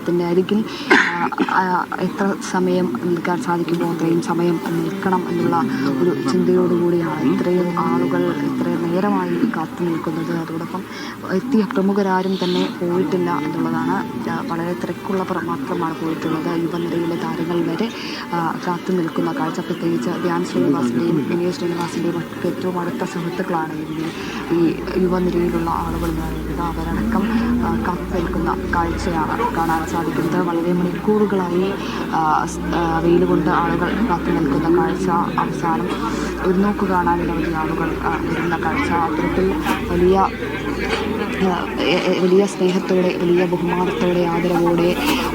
ത്തിന്റെ അരികിൽ എത്ര സമയം നിൽക്കാൻ സാധിക്കുമോ അത്രയും സമയം നിൽക്കണം എന്നുള്ള ഒരു ചിന്തയോടുകൂടിയാണ് ഇത്രയും ആളുകൾ ഇത്രയും നേരമായി കാത്തു നിൽക്കുന്നത്. അതോടൊപ്പം എത്തിയ പ്രമുഖരാരും തന്നെ പോയിട്ടില്ല എന്നുള്ളതാണ് വളരെ തിരക്കുള്ള മാത്രമാണ് പോയിട്ടുള്ളത്. യുവനിരയിലെ താരങ്ങൾ വരെ കാത്തു നിൽക്കുന്ന കാഴ്ച. പ്രത്യേകിച്ച് ധ്യാൻ ശ്രീനിവാസിന്റെയും വിനയ ശ്രീനിവാസിന്റെയും ഒക്കെ ഏറ്റവും അടുത്ത സുഹൃത്തുക്കളാണ് ഈ യുവനിരയിലുള്ള ആളുകൾ. എന്ന് പറയുന്നത് അവരടക്കം കാത്തു നിൽക്കുന്ന കാഴ്ചയാണ് കാണാൻ സാധിക്കുന്നത്. വളരെ മണിക്കൂറുകളായി വെയിൽ കൊണ്ട് ആളുകൾ കാത്തു നിൽക്കുന്ന കാഴ്ച അവസാനം ഒരു നോക്ക് കാണാൻ നിരവധി ആളുകൾ വരുന്ന കാഴ്ച. അത്തരത്തിൽ വലിയ വലിയ സ്നേഹത്തോടെ വലിയ ബഹുമാനത്തോടെ ആദരവോടെ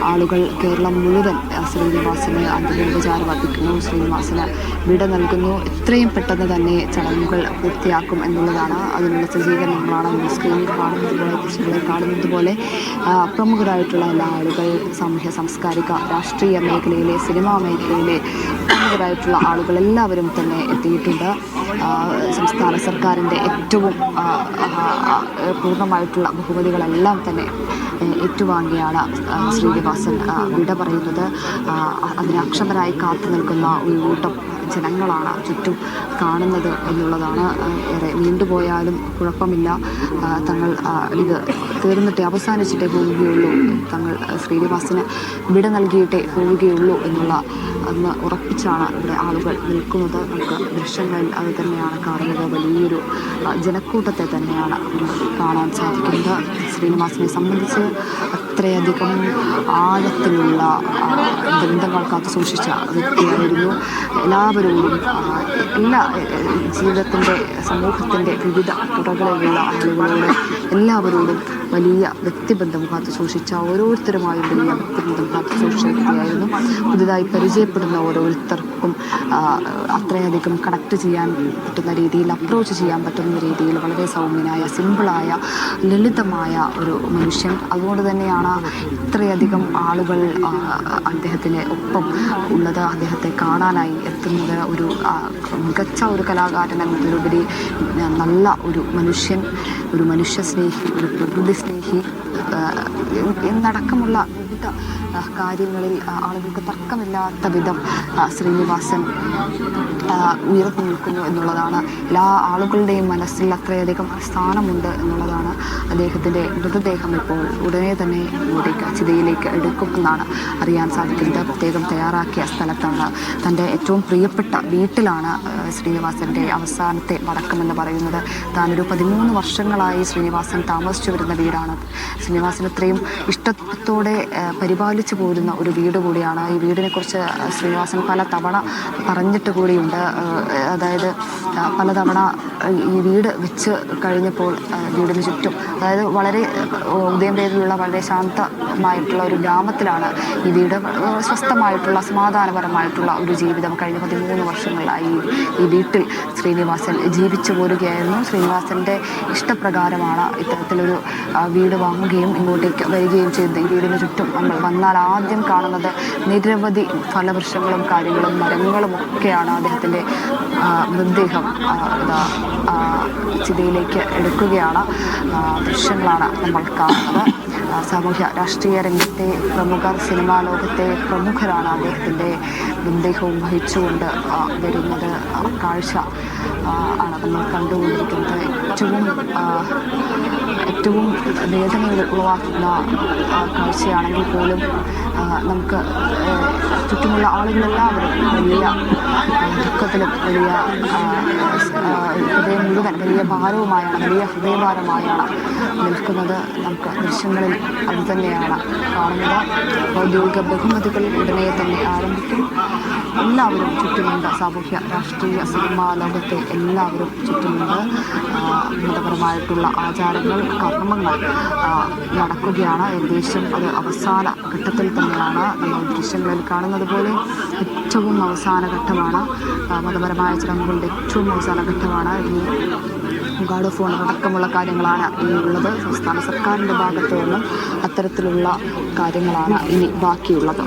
ആളുകൾ കേരളം മുഴുവൻ ശ്രീനിവാസന് അന്തിമോപചാരം അർപ്പിക്കുന്നു. ശ്രീനിവാസന് വിട നൽകുന്നു. എത്രയും പെട്ടെന്ന് തന്നെ ചടങ്ങുകൾ പൂർത്തിയാക്കും എന്നുള്ളതാണ് അതിനുള്ള സജ്ജീകരണങ്ങളാണ് സ്ക്രീനിൽ കാണുന്നത് പോലെ കാണുന്നത് പോലെ പ്രമുഖരായിട്ടുള്ള എല്ലാ ആളുകൾ സാമൂഹ്യ സാംസ്കാരിക രാഷ്ട്രീയ മേഖലയിലെ സിനിമാ മേഖലയിലെ പ്രമുഖരായിട്ടുള്ള ആളുകൾ എല്ലാവരും തന്നെ എത്തിയിട്ടുണ്ട്. സംസ്ഥാന സർക്കാരിന്റെ ഏറ്റവും പൂർണമായിട്ടുള്ള ബഹുമതികളെല്ലാം തന്നെ ഏറ്റുവാങ്ങിയാണ് ശ്രീനിവാസൻ വിട പറയുന്നത്. അതിനക്ഷമരായി കാത്തു നിൽക്കുന്ന ഒരു കൂട്ടം ജനങ്ങളാണ് ചുറ്റും കാണുന്നത് എന്നുള്ളതാണ് ഏറെ നീണ്ടുപോയാലും കുഴപ്പമില്ല. തങ്ങൾ ഇത് തീർന്നിട്ടേ അവസാനിച്ചിട്ടേ പോവുകയുള്ളൂ. തങ്ങൾ ശ്രീനിവാസന് വിട നൽകിയിട്ടേ പോവുകയുള്ളൂ എന്നുള്ള അന്ന് ഉറപ്പിച്ചാണ് ഇവിടെ ആളുകൾ നിൽക്കുന്നത്. നമുക്ക് ദൃശ്യങ്ങളിൽ അത് തന്നെയാണ് കാണുന്നത്. വലിയൊരു ജനക്കൂട്ടത്തെ തന്നെയാണ് കാണാൻ സാധിക്കുന്നത്. ശ്രീനിവാസനെ സംബന്ധിച്ച് അത്രയധികം ആഴത്തിലുള്ള ബന്ധങ്ങൾ കാത്തു സൂക്ഷിച്ച വ്യക്തിയായിരുന്നു. എല്ലാവരോടും എല്ലാ ജീവിതത്തിന്റെ സമൂഹത്തിന്റെ വിവിധ തുറകളിലുള്ള ആളുകളോട് എല്ലാവരോടും വലിയ വ്യക്തിബന്ധം കാത്തു സൂക്ഷിച്ച ഓരോരുത്തരുമായും വലിയ വ്യക്തിബന്ധം കാത്തു സൂക്ഷിച്ച വ്യക്തിയായിരുന്നു. പുതുതായി പരിചയപ്പെടുന്ന ഓരോരുത്തർക്കും അത്രയധികം കണക്ട് ചെയ്യാൻ പറ്റുന്ന രീതിയിൽ അപ്രോച്ച് ചെയ്യാൻ പറ്റുന്ന രീതിയിൽ വളരെ സൗമ്യനായ സിമ്പിളായ ലളിതമായ ഒരു മനുഷ്യൻ. അതുകൊണ്ട് തന്നെയാണ് ഇത്രയധികം ആളുകൾ അദ്ദേഹത്തിന് ഒപ്പം ഉള്ളത് അദ്ദേഹത്തെ കാണാനായി എത്തുന്നത് ഒരു മികച്ച ഒരു കലാകാരൻ എന്നതിലുപരി നല്ല ഒരു മനുഷ്യൻ ഒരു മനുഷ്യ സ്നേഹി ഒരു പ്രകൃതി സ്നേഹി എന്നടക്കമുള്ള വിവിധ കാര്യങ്ങളിൽ ആളുകൾക്ക് തർക്കമില്ലാത്ത വിധം ശ്രീനിവാസൻ ഉയർന്നു നിൽക്കുന്നു എന്നുള്ളതാണ്. എല്ലാ ആളുകളുടെയും മനസ്സിൽ അത്രയധികം സ്ഥാനമുണ്ട് എന്നുള്ളതാണ് അദ്ദേഹത്തിന്റെ മൃതദേഹം ഇപ്പോൾ ഉടനെ തന്നെ ഇങ്ങോട്ടേക്ക് ചിതയിലേക്ക് എടുക്കുമെന്നാണ് അറിയാൻ സാധിക്കുന്നത്. പ്രത്യേകം തയ്യാറാക്കിയ സ്ഥലത്താണ്. തന്റെ ഏറ്റവും പ്രിയപ്പെട്ട വീട്ടിലാണ് ശ്രീനിവാസന്റെ അവസാനത്തെ മടക്കമെന്ന് പറയുന്നത്. താനൊരു പതിമൂന്ന് വർഷങ്ങളായി ശ്രീനിവാസൻ താമസിച്ചു വരുന്ന വീടാണ്. ശ്രീനിവാസൻ ഇത്രയും ഇഷ്ടത്തോടെ ആ, പരിപാലിച്ചു പോരുന്ന ഒരു വീട് കൂടിയാണ്. ഈ വീടിനെ കുറിച്ച് ശ്രീനിവാസൻ പല തവണ പറഞ്ഞിട്ട് കൂടിയുണ്ട്. അതായത് പല പലതവണ ഈ വീട് വെച്ച് കഴിഞ്ഞപ്പോൾ വീടിന് ചുറ്റും അതായത് വളരെ ഉദയം പേരിലുള്ള വളരെ ശാന്തമായിട്ടുള്ള ഒരു ഗ്രാമത്തിലാണ് ഈ വീട് സ്വസ്ഥമായിട്ടുള്ള സമാധാനപരമായിട്ടുള്ള ഒരു ജീവിതം കഴിഞ്ഞ പതിമൂന്ന് വർഷങ്ങളായി ഈ വീട്ടിൽ ശ്രീനിവാസൻ ജീവിച്ചു പോരുകയായിരുന്നു. ശ്രീനിവാസന്റെ ഇഷ്ടപ്രകാരമാണ് ഇത്തരത്തിലൊരു വീട് വാങ്ങുകയും ഇങ്ങോട്ടേക്ക് വരികയും ചെയ്തത്. ഈ വീടിന് ചുറ്റും നമ്മൾ വന്നാൽ ആദ്യം കാണുന്നത്. നിരവധി ഫലവൃക്ഷങ്ങളും കാര്യങ്ങളും മരങ്ങളും ഒക്കെയാണ് അദ്ദേഹത്തിന്റെ മൃതദേഹം ഇതാ ചിതയിലേക്ക് എടുക്കുകയാണ്. വൃക്ഷങ്ങളാണ് നമ്മൾ കാണുന്നത്. സാമൂഹ്യ രാഷ്ട്രീയ രംഗത്തെ പ്രമുഖർ സിനിമാ ലോകത്തെ പ്രമുഖരാണ് അദ്ദേഹത്തിന്റെ മൃതദേഹവും വഹിച്ചുകൊണ്ട് വരുന്നത്. കാഴ്ച ആണ് നമ്മൾ കണ്ടുകൊണ്ടിരിക്കുന്നത്. ഏറ്റവും ഏറ്റവും വേദനകൾ ഉളവാക്കുന്ന കാഴ്ചയാണെങ്കിൽ പോലും നമുക്ക് ചുറ്റുമുള്ള ആളുകളെല്ലാവരും വലിയ ദുഃഖത്തിലും വലിയ ഹൃദയം മുഴുവൻ വലിയ ഭാരവുമായാണ് വലിയ ഹൃദയഭാരമായാണ് നിൽക്കുന്നത്. നമുക്ക് ദൃശ്യങ്ങളിൽ അത് തന്നെയാണ് കാണുന്നത്. ഔദ്യോഗിക ബഹുമതികൾ ഉടനെ തന്നെ ആരംഭിക്കും. എല്ലാവരും ചുറ്റുമുണ്ട്. സാമൂഹ്യ രാഷ്ട്രീയ സിനിമാ ലോകത്തെ എല്ലാവരും ചുറ്റുമുണ്ട്. മതപരമായിട്ടുള്ള ആചാരങ്ങൾ കർമ്മങ്ങൾ നടക്കുകയാണ്. ഏകദേശം അത് അവസാന ഘട്ടത്തിൽ തന്നെയാണ് ദൃശ്യങ്ങളിൽ കാണുന്നത് പോലെ. ഏറ്റവും അവസാന ഘട്ടമാണ് മതപരമായ ചടങ്ങുകളുടെ ഏറ്റവും അവസാന ഘട്ടമാണ്. ഈ ഗാർഡ് ഓഫ് ഓണർ അടക്കമുള്ള കാര്യങ്ങളാണ് ഇനിയുള്ളത്. സംസ്ഥാന സർക്കാരിന്റെ ഭാഗത്തു നിന്നും അത്തരത്തിലുള്ള കാര്യങ്ങളാണ് ഇനി ബാക്കിയുള്ളത്.